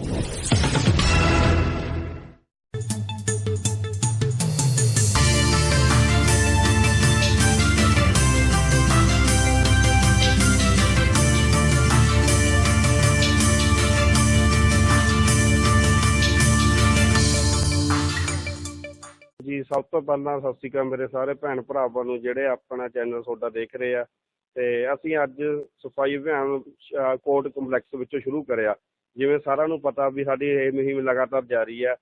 ਜੀ ਸਭ ਤੋਂ ਪਹਿਲਾਂ ਸਤਿ ਸ਼੍ਰੀ ਅਕਾਲ ਮੇਰੇ ਸਾਰੇ ਭੈਣ ਭਰਾਵਾਂ ਨੂੰ ਜਿਹੜੇ ਆਪਣਾ ਚੈਨਲ ਤੁਹਾਡਾ ਦੇਖ ਰਹੇ ਆ। ਤੇ ਅਸੀਂ ਅੱਜ ਸਫ਼ਾਈ ਅਭਿਆਨ ਅਹ, ਕੋਰਟ ਕੰਪਲੈਕਸ ਵਿੱਚੋਂ ਸ਼ੁਰੂ ਕਰਿਆ। ਜਿਵੇਂ ਸਾਰਿਆਂ ਨੂੰ ਪਤਾ ਵੀ ਸਾਡੀ ਇਹ ਮੁਹਿੰਮ ਲਗਾਤਾਰ ਜਾਰੀ ਹੈ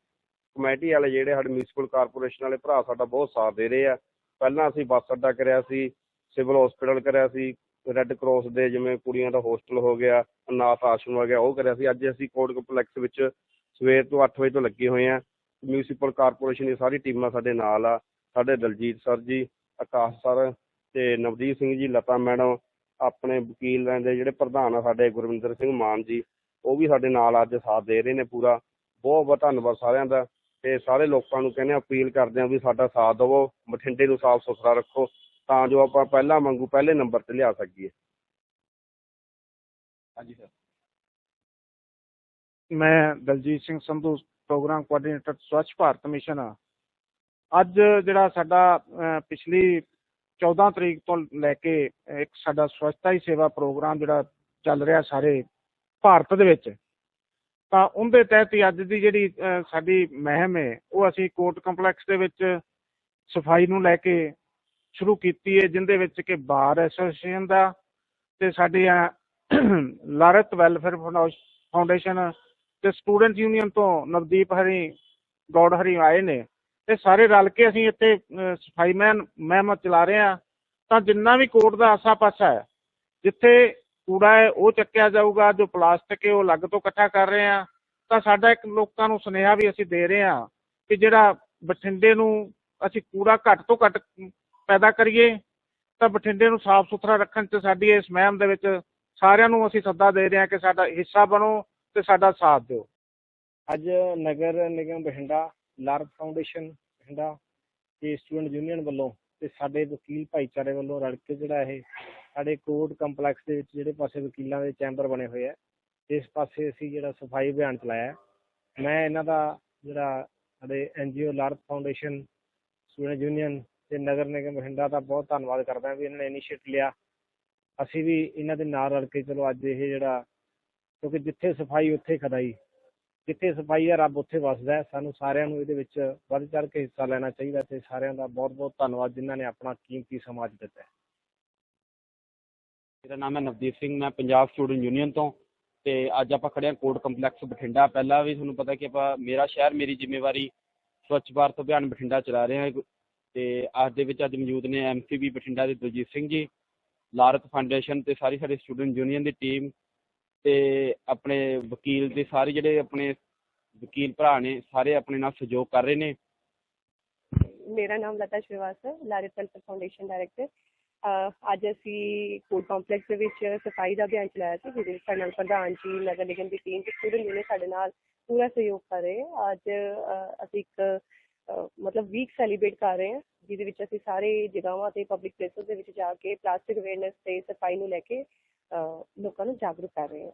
ਕਮੇਟੀ ਵਾਲੇ ਜਿਹੜੇ ਸਾਡੇ ਮਿਊਨਿਸਪਲ ਕਾਰਪੋਰੇਸ਼ਨ ਵਾਲੇ ਭਰਾ ਸਾਡਾ ਬਹੁਤ ਸਾਥ ਦੇ ਰਹੇ ਆ। ਪਹਿਲਾਂ ਅਸੀਂ ਬੱਸ ਅੱਡਾ ਕਰਿਆ ਸੀ ਸਿਵਲ ਹਸਪੀਟਲ ਕਰਿਆ ਸੀ ਰੈੱਡ ਕਰਾਸ ਦੇ ਜਿਵੇਂ ਕੁੜੀਆਂ ਦਾ ਹੋਸਟਲ ਹੋ ਗਿਆ, ਅਨਾਥ ਆਸ਼ਰਮ ਹੋ ਗਿਆ, ਉਹ ਕਰਿਆ ਸੀ। ਅੱਜ ਅਸੀਂ ਕੋਰਟ ਕੰਪਲੈਕਸ ਵਿੱਚ ਸਵੇਰ ਤੋਂ 8 ਵਜੇ ਤੋਂ ਲੱਗੇ ਹੋਏ ਆ। ਮਿਊਨਿਸਪਲ ਕਾਰਪੋਰੇਸ਼ਨ ਦੀ ਸਾਰੀ ਟੀਮਾਂ ਸਾਡੇ ਨਾਲ ਆ। ਸਾਡੇ ਦਲਜੀਤ ਸਰ ਜੀ, ਆਕਾਸ਼ ਸਰ ਤੇ ਨਵਦੀਪ ਸਿੰਘ ਜੀ, ਲਤਾ ਮੈਡਮ, ਆਪਣੇ ਵਕੀਲ ਦੇ ਜਿਹੜੇ ਪ੍ਰਧਾਨ ਆ ਸਾਡੇ ਗੁਰਵਿੰਦਰ ਸਿੰਘ ਮਾਨ ਜੀ। ਉਹ ਵੀ ਸਾਡੇ ਨਾਲ ਅੱਜ ਸਾਥ ਦੇ ਰਹੇ ਨੇ ਪੂਰਾ। ਬਹੁਤ ਬਹੁਤ ਧੰਨਵਾਦ ਸਾਰਿਆਂ ਦਾ ਤੇ ਸਾਰੇ ਲੋਕਾਂ ਨੂੰ ਕਹਿੰਦੇ ਅਪੀਲ ਕਰਦੇ ਆ ਵੀ ਸਾਡਾ ਸਾਥ ਦਿਵੋ, ਬਠਿੰਡੇ ਨੂੰ ਸਾਫ਼ ਸੁਥਰਾ ਰੱਖੋ, ਤਾਂ ਜੋ ਆਪਾਂ ਪਹਿਲਾਂ ਵਾਂਗੂ ਪਹਿਲੇ ਨੰਬਰ ਤੇ ਲਿਆ ਸਕੀਏ। ਹਾਂਜੀ ਸਰ। ਮੈਂ Daljit Singh Sandhu, program coordinator Swachh Bharat mission. ਆ ਅੱਜ ਜਿਹੜਾ ਸਾਡਾ ਪਿਛਲੀ 14 ਤਰੀਕ ਤੋਂ ਲੈ ਕੇ ਇੱਕ ਸਾਡਾ ਸਵੱਛਤਾ ਹੀ ਸੇਵਾ ਪ੍ਰੋਗਰਾਮ ਜਿਹੜਾ ਚੱਲ ਰਿਹਾ ਸਾਰੇ ਭਾਰਤ ਦੇ ਵਿੱਚ, ਤਾਂ ਉਹਦੇ ਤਹਿਤ ਹੀ ਅੱਜ ਦੀ ਜਿਹੜੀ ਸਾਡੀ ਮਹਿਮ ਹੈ, ਉਹ ਅਸੀਂ ਕੋਰਟ ਕੰਪਲੈਕਸ ਦੇ ਵਿੱਚ ਸਫ਼ਾਈ ਨੂੰ ਲੈ ਕੇ ਸ਼ੁਰੂ ਕੀਤੀ ਹੈ, ਜਿੰਦੇ ਵਿੱਚ ਕਿ ਬਾਰ ਐਸੋਸੀਏਸ਼ਨ ਦਾ ਤੇ ਸਾਡੀਆਂ ਲਾਰਤ ਵੈਲਫੇਅਰ ਫਾਊਂਡੇਸ਼ਨ ਤੇ ਸਟੂਡੈਂਟ ਯੂਨੀਅਨ ਤੋਂ ਨਵਦੀਪ ਹਰੀ ਗੌਡ ਹਰੀ ਆਏ ਨੇ। ਤੇ ਸਾਰੇ ਰਲ ਕੇ ਅਸੀਂ ਇੱਥੇ ਸਫ਼ਾਈ ਮੈਨ ਮਹਿਮ ਚਲਾ ਰਹੇ ਹਾਂ। ਤਾਂ ਜਿੰਨਾ ਵੀ ਕੋਰਟ ਦਾ ਆਸਾ ਪਾਸਾ ਹੈ, ਜਿੱਥੇ ਕੂੜਾ ਹੈ, ਉਹ ਚੱਕਿਆ ਜਾਊਗਾ, ਜੋ ਪਲਾਸਟਿਕ ਹੈ, ਉਹ ਅਲੱਗ ਤੋਂ ਇਕੱਠਾ ਕਰ ਰਹੇ ਹਾਂ। ਤਾਂ ਸਾਡਾ ਇੱਕ ਲੋਕਾਂ ਨੂੰ ਸੁਨੇਹਾ ਵੀ ਅਸੀਂ ਦੇ ਰਹੇ ਹਾਂ ਕਿ ਜਿਹੜਾ ਬਠਿੰਡੇ ਨੂੰ ਅਸੀਂ ਕੂੜਾ ਘੱਟ ਤੋਂ ਘੱਟ ਪੈਦਾ ਕਰੀਏ, ਤਾਂ ਬਠਿੰਡੇ ਨੂੰ ਸਾਫ਼ ਸੁਥਰਾ ਰੱਖਣ 'ਚ ਸਾਡੀ ਇਸ ਮੁਹਿੰਮ ਦੇ ਵਿੱਚ ਸਾਰਿਆਂ ਨੂੰ ਅਸੀਂ ਸੱਦਾ ਦੇ ਰਹੇ ਹਾਂ ਕਿ ਸਾਡਾ ਹਿੱਸਾ ਬਣੋ ਤੇ ਸਾਡਾ ਸਾਥ ਦਿਓ। ਅੱਜ ਨਗਰ ਨਿਗਮ ਬਠਿੰਡਾ ਲਾਰਤ ਫਾਊਂਡੇਸ਼ਨ ਬਠਿੰਡਾ, ਤੇ ਸਟੂਡੈਂਟ ਯੂਨੀਅਨ ਵੱਲੋਂ ਤੇ ਸਾਡੇ ਵਕੀਲ ਭਾਈਚਾਰੇ ਵੱਲੋਂ ਰਲ ਕੇ ਜਿਹੜਾ ਇਹ ਸਾਡੇ ਕੋਰਟ ਕੰਪਲੈਕਸ ਦੇ ਵਿੱਚ ਜਿਹੜੇ ਪਾਸੇ ਵਕੀਲਾਂ ਦੇ ਚੈਂਬਰ ਬਣੇ ਹੋਏ ਆ, ਇਸ ਪਾਸੇ ਅਸੀਂ ਜਿਹੜਾ ਸਫ਼ਾਈ ਅਭਿਆਨ ਚਲਾਇਆ ਮੈਂ ਇਹਨਾਂ ਦਾ ਜਿਹੜਾ ਸਾਡੇ NGO Larat foundation, student union ਤੇ ਨਗਰ ਨਿਗਮ ਬਠਿੰਡਾ ਦਾ ਬਹੁਤ ਧੰਨਵਾਦ ਕਰਦਾ ਵੀ ਇਹਨਾਂ ਨੇ ਇਨੀਸ਼ੀਏਟ ਲਿਆ। ਅਸੀਂ ਵੀ ਇਹਨਾਂ ਦੇ ਨਾਲ ਰਲ ਕੇ ਚਲੋ ਅੱਜ ਇਹ ਜਿਹੜਾ, ਕਿਉਂਕਿ ਜਿੱਥੇ ਸਫ਼ਾਈ ਉੱਥੇ ਖਦਾਈ ਜਿੱਥੇ ਸਫ਼ਾਈ ਹੈ ਰੱਬ ਉੱਥੇ ਵਸਦਾ ਸਾਨੂੰ ਸਾਰਿਆਂ ਨੂੰ ਇਹਦੇ ਵਿੱਚ ਵੱਧ ਚੜ ਕੇ ਹਿੱਸਾ ਲੈਣਾ ਚਾਹੀਦਾ ਤੇ ਸਾਰਿਆਂ ਦਾ ਬਹੁਤ ਬਹੁਤ ਧੰਨਵਾਦ ਜਿਨ੍ਹਾਂ ਨੇ ਆਪਣਾ ਕੀਮਤੀ ਸਮਾਂ ਦਿੱਤਾ ਮੇਰਾ ਨਾਮ ਹੈ ਨਵਦੀਪ ਸਿੰਘ, ਮੈਂ ਪੰਜਾਬ ਸਟੂਡੈਂਟ ਯੂਨੀਅਨ ਤੋਂ ਤੇ ਅੱਜ ਆਪਾਂ ਖੜੇ ਹਾਂ ਕੋਰਟ ਕੰਪਲੈਕਸ ਬਠਿੰਡਾ। ਪਹਿਲਾਂ ਵੀ ਤੁਹਾਨੂੰ ਪਤਾ ਕਿ ਆਪਾਂ ਮੇਰਾ ਸ਼ਹਿਰ, ਮੇਰੀ ਜ਼ਿੰਮੇਵਾਰੀ ਸਵੱਛ ਭਾਰਤ ਅਭਿਆਨ ਬਠਿੰਡਾ ਚਲਾ ਰਹੇ ਹਾਂ। ਤੇ ਅੱਜ ਦੇ ਵਿੱਚ ਅੱਜ ਮੌਜੂਦ ਨੇ ਐਮਸੀਬੀ ਬਠਿੰਡਾ ਦੇ ਦਲਜੀਤ ਸਿੰਘ ਜੀ, ਲਾਰਤ ਫਾਊਂਡੇਸ਼ਨ ਤੇ ਸਾਰੀ ਸਾਡੀ ਸਟੂਡੈਂਟ ਯੂਨੀਅਨ ਦੀ ਟੀਮ ਤੇ ਆਪਣੇ ਵਕੀਲ ਦੇ ਸਾਰੇ ਜਿਹੜੇ ਆਪਣੇ ਵਕੀਲ ਭਰਾ ਨੇ, ਸਾਰੇ ਆਪਣੇ ਨਾਲ ਸਹਿਯੋਗ ਕਰ ਰਹੇ ਨੇ। ਮੇਰਾ ਨਾਮ Lata Shrivastava, Larit welfare foundation director. ਅੱਜ ਅਸੀਂ ਕੋਰਟ ਕੰਪਲੈਕਸ ਦੇ ਵਿੱਚ ਸਫ਼ਾਈ ਦਾ ਅਭਿਆਨ ਚਲਾਇਆ ਸੀ ਜਿਹਦੇ ਵਿੱਚ ਸਾਡੇ ਨਾਲ ਪ੍ਰਧਾਨ ਜੀ ਨਗਰ ਨਿਗਮ ਦੀ ਟੀਮ ਤੇ ਸਟੂਡੈਂਟ ਯੂਨੀਅਨ ਸਾਡੇ ਨਾਲ ਪੂਰਾ ਸਹਿਯੋਗ ਕਰ ਰਹੇ ਹੈ ਅੱਜ ਅਹ, ਅਸੀਂ ਇੱਕ ਅਹ, ਮਤਲਬ ਵੀਕ ਸੈਲੀਬ੍ਰੇਟ ਕਰ ਰਹੇ ਹਾਂ ਜਿਹਦੇ ਵਿੱਚ ਅਸੀਂ ਸਾਰੇ ਜਗ੍ਹਾਵਾਂ ਤੇ ਪਬਲਿਕ ਪਲੇਸਸ ਦੇ ਵਿੱਚ ਜਾ ਕੇ ਪਲਾਸਟਿਕ ਅਵੇਅਰਨੈਸ ਤੇ ਸਫ਼ਾਈ ਨੂੰ ਲੈ ਕੇ ਅਹ, ਲੋਕਾਂ ਨੂੰ ਜਾਗਰੂਕ ਕਰ ਰਹੇ ਹਾਂ